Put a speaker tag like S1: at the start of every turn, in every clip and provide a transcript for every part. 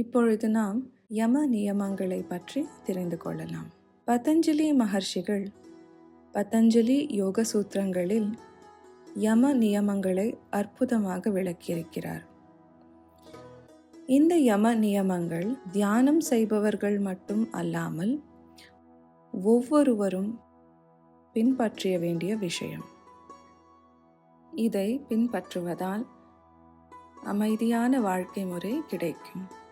S1: இப்பொழுது நாம் யம நியமங்களை பற்றி தெரிந்து கொள்ளலாம். பதஞ்சலி மகர்ஷிகள் பதஞ்சலி யோக சூத்திரங்களில் யம நியமங்களை அற்புதமாக விளக்கியிருக்கிறார். இந்த யம நியமங்கள் தியானம் செய்பவர்கள் மட்டும் அல்லாமல் ஒவ்வொருவரும் பின்பற்றிய வேண்டிய விஷயம். இதை பின்பற்றுவதால் அமைதியான வாழ்க்கை முறை கிடைக்கும்.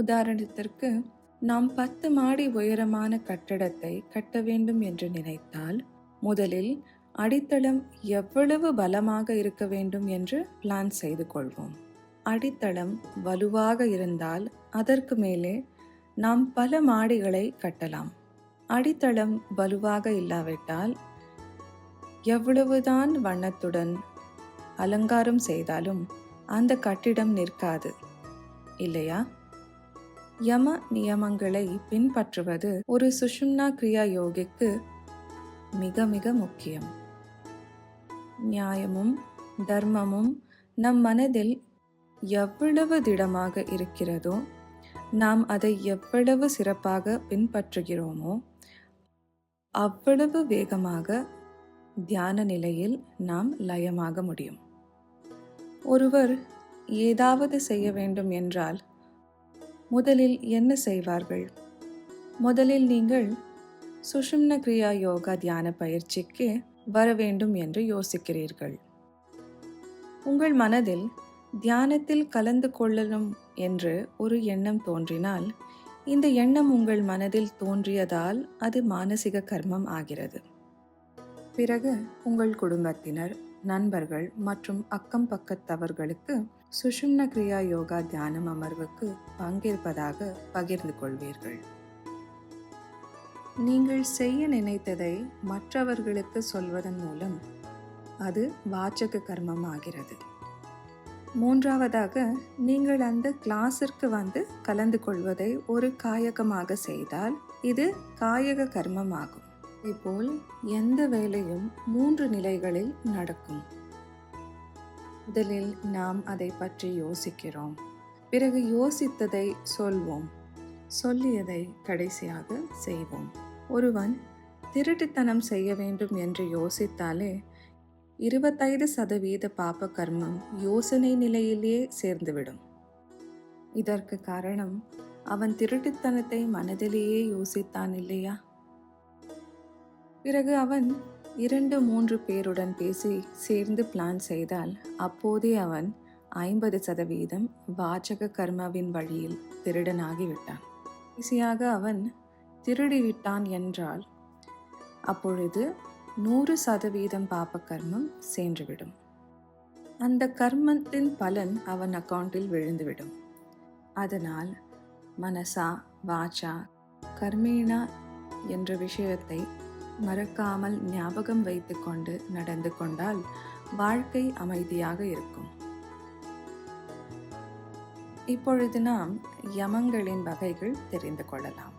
S1: உதாரணத்திற்கு நாம் பத்து மாடி உயரமான கட்டடத்தை கட்ட வேண்டும் என்று நினைத்தால் முதலில் அடித்தளம் எவ்வளவு பலமாக இருக்க வேண்டும் என்று பிளான் செய்து கொள்வோம். அடித்தளம் வலுவாக இருந்தால் அதற்கு மேலே நாம் பல மாடிகளை கட்டலாம். அடித்தளம் வலுவாக இல்லாவிட்டால் எவ்வளவுதான் வண்ணத்துடன் அலங்காரம் செய்தாலும் அந்த கட்டிடம் நிற்காது. இல்லையா? யம நியமங்களை பின்பற்றுவது ஒரு சுஷும்னா கிரியா யோகிக்கு மிக மிக முக்கியம். நியாயமும் தர்மமும் நம் மனதில் எவ்வளவு திடமாக இருக்கிறதோ நாம் அதை எவ்வளவு சிறப்பாக பின்பற்றுகிறோமோ அவ்வளவு வேகமாக தியான நிலையில் நாம் லயமாக முடியும். ஒருவர் ஏதாவது செய்ய வேண்டும் என்றால் முதலில் என்ன செய்வார்கள்? முதலில் நீங்கள் சுஷும்ன கிரியா யோகா தியான பயிற்சிக்கு வர வேண்டும் என்று யோசிக்கிறீர்கள். உங்கள் மனதில் தியானத்தில் கலந்து கொள்ளணும் என்று ஒரு எண்ணம் தோன்றினால் இந்த எண்ணம் உங்கள் மனதில் தோன்றியதால் அது மானசிக கர்மம் ஆகிறது. பிறகு உங்கள் குடும்பத்தினர் நண்பர்கள் மற்றும் அக்கம் பக்கத்தவர்களுக்கு சுஷும்ன கிரியா யோகா தியானம் அமர்வுக்கு பங்கேற்பதாக பகிர்ந்து கொள்வீர்கள். நீங்கள் செய்ய நினைத்ததை மற்றவர்களுக்கு சொல்வதன் மூலம் அது வாச்சக கர்மம் ஆகிறது. மூன்றாவதாக நீங்கள் அந்த கிளாஸிற்கு வந்து கலந்து கொள்வதை ஒரு காயகமாக செய்தால் இது காயக கர்மமாகும். இதேபோல் எந்த வேலையும் மூன்று நிலைகளில் நடக்கும். முதலில் நாம் அதை பற்றி யோசிக்கிறோம். பிறகு யோசித்ததை சொல்வோம். சொல்லியதை கடைசியாக செய்வோம். ஒருவன் திருட்டுத்தனம் செய்ய வேண்டும் என்று யோசித்தாலே இருபத்தைந்து சதவீத பாப கர்மம் யோசனை நிலையிலேயே சேர்ந்துவிடும். இதற்கு காரணம் அவன் திருட்டுத்தனத்தை மனதிலேயே யோசித்தான் இல்லையா? பிறகு அவன் இரண்டு மூன்று பேருடன் பேசி சேர்ந்து பிளான் செய்தால் அப்போதே அவன் ஐம்பது சதவீதம் வாச்சக கர்மாவின் வழியில் திருடனாகிவிட்டான் ஈஸியாக அவன் திருடிவிட்டான் என்றால் அப்பொழுது நூறு சதவீதம் பாப கர்மம் சென்றுவிடும். அந்த கர்மத்தின் பலன் அவன் அக்கௌண்டில் விழுந்துவிடும். அதனால் மனசா வாச்சா கர்மேனா என்ற விஷயத்தை மறக்காமல் ஞாபகம் வைத்துக்கொண்டு நடந்து கொண்டால் வாழ்க்கை அமைதியாக இருக்கும். இப்பொழுது நாம் யமங்களின் வகைகள் தெரிந்து கொள்ளலாம்.